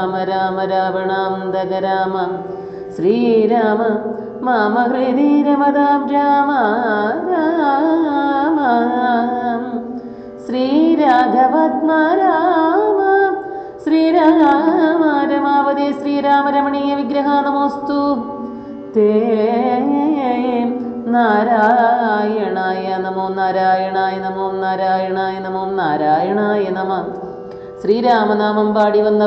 രാമ രാമ രാവണാന്തക രാമ ശ്രീരാമ മാമ ഹൃദി രാമ രാമ ശ്രീരാഘവത്മ രാമ ശ്രീരാമ രമാവതി ശ്രീരാമ രമണീയ വിഗ്രഹ നമോസ്തു. തേ നാരായണായ നമോ നാരായണായ നമോ നാരായണായ നമോ നാരായണായ നമ. ശ്രീരാമനാമം പാടി വന്ന